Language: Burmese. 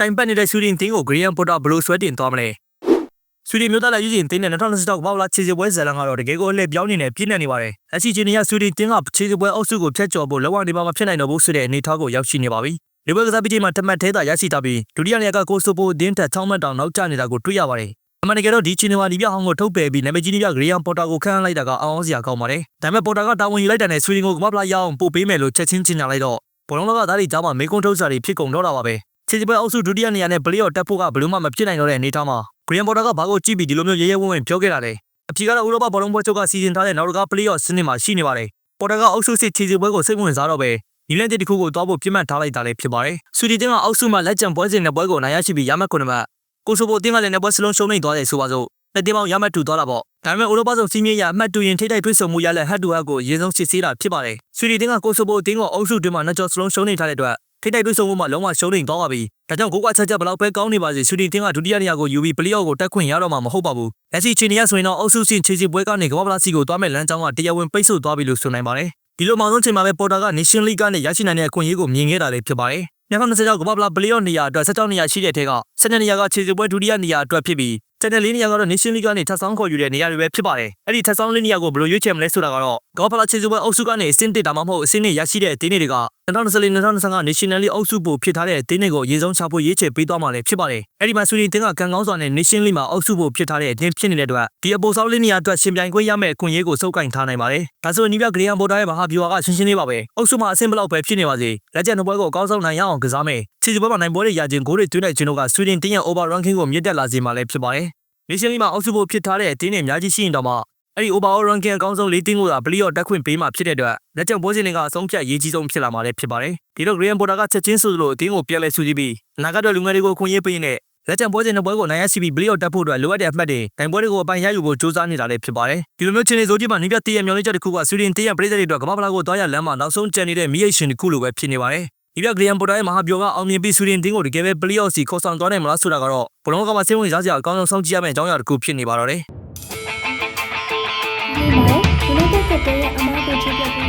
တိုင်ပတ်နေတဲ့ဆွီဒင်တင်းကိုဂရီယန်ပေါ်တာဘယ်လိုဆွဲတင်သွားမလဲဆွီဒင်မျိုးသားလည်းယူရင်တင်းနဲ့2026ကမ္ဘာလာခြေစစ်ပွဲဇာတ်လမ်းကတော့တကယ်ကိုအလှည့်ပြောင်းနေနေပြည့်နေနေပါတယ်။အစီအချင်းတွေကဆွီဒင်တင်းကခြေစစ်ပွဲအုပ်စုကိုဖျက်ကျော်ဖို့လောကနေပါမဖြစ်နိုင်တော့ဘူးဆိုတဲ့အနေအထားကိုရောက်ရှိနေပါပြီ။ဒီဘက်ကစားပြီးမှတမတ်သေးတာရရှိတာပြီးဒုတိယနေရာကကိုဆိုပိုအတင်းထက်ထောင်းမတ်တောင်နောက်ကျနေတာကိုတွေ့ရပါတယ်။အမှန်တကယ်တော့ဒီချင်းဝါဒီပြဟောင်းကိုထုတ်ပယ်ပြီးနာမည်ကြီးနေပြဂရီယန်ပေါ်တာကိုခန့်လိုက်တာကအောင်းအောင်စရာကောင်းပါတယ်။ဒါပေမဲ့ပေါ်တာကတာဝန်ယူလိုက်တဲ့နဲ့ဆွီဒင်ကိုကမ္ဘာလာရအောင်ပို့ပေးမယ်လို့ချက်ချင်းချင်ညာလိုက်တော့ဘောလုံးလောကသားတွေကြားမှာမေကွန်းထုတ်စာတွေဖြစ်ကုန်တော့တာပါပဲ။ ခြေစစ်ပွဲအုပ်စုဒုတိယနေရာနဲ့ပလေအော်တက်ဖို့ကဘယ်လို့မှမဖြစ်နိုင်တော့တဲ့အနေအထားမှာဂရီယန်ပေါ်တာကဘာကိုကြည့်ပြီးဒီလိုမျိုးရဲရဲဝံ့ဝံ့ပြောခဲ့တာလဲ။အဖြေကတော့ဥရောပဘောလုံးပွဲချုပ်ကစီစဉ်ထားတဲ့နောက်တကားပလေအော်စနစ်မှာရှိနေပါတယ်။ပေါ်တာကအုပ်စုစစ်ခြေစစ်ပွဲကိုစိတ်ဝင်စားတော့ပဲနီလန်တစ်ခုကိုသွားဖို့ပြစ်မှတ်ထားလိုက်တာလည်းဖြစ်ပါတယ်။ဆွီဒင်တင်းကအုပ်စုမှာလက်ကျန်ပွဲစဉ်နဲ့ပွဲကိုနိုင်ရရှိပြီးရမှတ်ခုနှစ်မှတ်ကိုဆိုဘိုတင်းကလည်းနှစ်ပွဲစလုံးရှုံးနေသွားတယ်ဆိုပါစို့။လက်တင်ပေါင်းရမှတ်တူသွားတာပေါ့။ဒါပေမဲ့ဥရောပဆောင်စီးမြင့်ရအမှတ်တူရင်ထိတိုက်တွဲဆုံမှုရလက်ဟတ်တူဟတ်ကိုအရင်ဆုံးစစ်ဆေးတာဖြစ်ပါတယ်။ဆွီဒင်တင်းကကိုဆိုဘိုတင်းကိုအုပ်စုတွင်းမှာနှစ်ကျော်စလုံးရှုံးနေထားတဲ့အတွက် ထိတိုက်တွဲဆုံမှုမှာလုံးဝရှုံးနေသွားပါပြီ။ဒါကြောင့်ကိုကွာချက်ချက်ဘလောက်ပဲကောင်းနေပါစေဆွီဒင်တင်းကဒုတိယနေရာကိုယူပြီးပလီအော့ကိုတက်ခွင့်ရတော့မှာမဟုတ်ပါဘူး။လက်ရှိချိန်ရဆိုရင်တော့အုပ်စုစင်ခြေစီပွဲကနေကမ္ဘာပလာစီကိုသွားမဲ့လမ်းကြောင်းကတရားဝင်ပိတ်ဆို့သွားပြီလို့ဆိုနိုင်ပါတယ်။ဒီလိုမှောင်ဆုံးချိန်မှာပဲပေါ်တာက Nation League ကနေရရှိနိုင်တဲ့အခွင့်အရေးကိုမြင်ခဲ့တာလည်းဖြစ်ပါတယ်။2020ကျောက်ကမ္ဘာပလာပလီအော့နေရာအတွက်16နေရာရှိတဲ့ထဲက 12နေရာကခြေစီပွဲဒုတိယနေရာအတွက်ဖြစ်ပြီးကျန်တဲ့လေးနေရာကတော့ Nation League ကနေထပ်ဆောင်ခေါ်ယူတဲ့နေရာတွေပဲဖြစ်ပါတယ်။အဲ့ဒီထပ်ဆောင်လေးနေရာကိုဘယ်လိုရွေးချယ်မလဲဆိုတာကတော့ကမ္ဘာပလာခြေစီပွဲအုပ်စုကနေအဆင့်1ဒါမှမဟုတ်အဆင့်2ရရှိတဲ့အသင်းတွေက2024-2025 National League အုပ်စုပိုဖြစ်ထားတဲ့အသင်းတွေကိုအရေးဆုံးချဖို့ရွေးချယ်ပေးသွားမှာလည်းဖြစ်ပါတယ်။အဲ့ဒီမှာဆွေးနွေးတင်ကကန်ကောင်းစွာနဲ့ Nation League မှာအုပ်စုပိုဖြစ်ထားတဲ့အသင်းဖြစ်နေတဲ့အတွက်ဒီအပေါ်ဆောင်လေးနေရာအတွက်ရှင်ပြိုင်ခွင့်ရမယ့်အခွင့်အရေးကိုစုပ်ကိုင်ထားနိုင်ပါတယ်။ဒါဆိုနီးပြဂရီယန်ဘော်တာရဲ့မဟာဗျူဟာကရှင်းရှင်းလေးပါပဲ။အုပ်စုမှာအဆင့်ဘလောက်ပဲဖြစ်နေပါစေ။လက်ကျန်တဲ့ပွဲကိုအကောင်းဆုံးနိုင်ရအောင်ကစားမယ်။ခြေစပွဲမှာနိုင်ပွဲတွေရခြင်းဂိုးတွေသွင်းတဲ့ခြင်းတို့ကဆွေးနွေးတင်ရဲ့ over ranking ကိုမြင့်တက်လာစေမှာလည်းဖြစ်ပါတယ်။ Nation League မှာအုပ်စုပိုဖြစ်ထားတဲ့အသင်းတွေအများကြီးရှိရင်တော့မှအဲ့ဒီ overall ranking အကောင်းဆုံး၄တင်းကိုသာပလီအော့တက်ခွင့်ပေးမှဖြစ်တဲ့အတွက်လက်ကျန်ပွဲစဉ်တွေကအဆုံးဖြတ်ရေးကြီးဆုံးဖြစ်လာမှာလည်းဖြစ်ပါတယ်။ဒီတော့ Green Border ကချက်ချင်းဆိုသလိုအတင်းကိုပြန်လဲဆူကြည့်ပြီးအနာဂတ်အတွက်လူငယ်တွေကိုခွင့်ရေးပေးနေလက်ကျန်ပွဲစဉ်တဲ့ပွဲကိုနိုင်ရရှိပြီးပလီအော့တက်ဖို့အတွက်လိုအပ်တဲ့အမှတ်တွေတိုင်ပွဲတွေကိုအပိုင်ရယူဖို့စ조사နေတာလည်းဖြစ်ပါတယ်။ဒီလိုမျိုးချင်းနေစိုးကြီးမှာနေပြတည့်ရမျောလေးချက်တစ်ခုကဆွီဒင်တည့်ရပြည်သက်တွေအတွက်ကမ္ဘာဖလားကိုသွားရလမ်းမှာနောက်ဆုံးကျန်နေတဲ့မိအိတ်ရှင်တစ်ခုလိုပဲဖြစ်နေပါတယ်။ ဒီပြဂရီယန်ပေါ်တာရဲ့မဟာပြောကအောင်မြင်ပြီးဆွီဒင်တင်းကိုတကယ်ပဲပလီအော့စီခေါ်ဆောင်သွားနိုင်မလားဆိုတာကတော့ဘလုံးကမှစိတ်ဝင်စားစရာအကောင်းဆုံးစောင့်ကြည့်ရမယ့်အကြောင်းအရာတစ်ခုဖြစ်နေပါတော့တယ်။ဒီမှာ United ကတဲ့ရဲ့အမား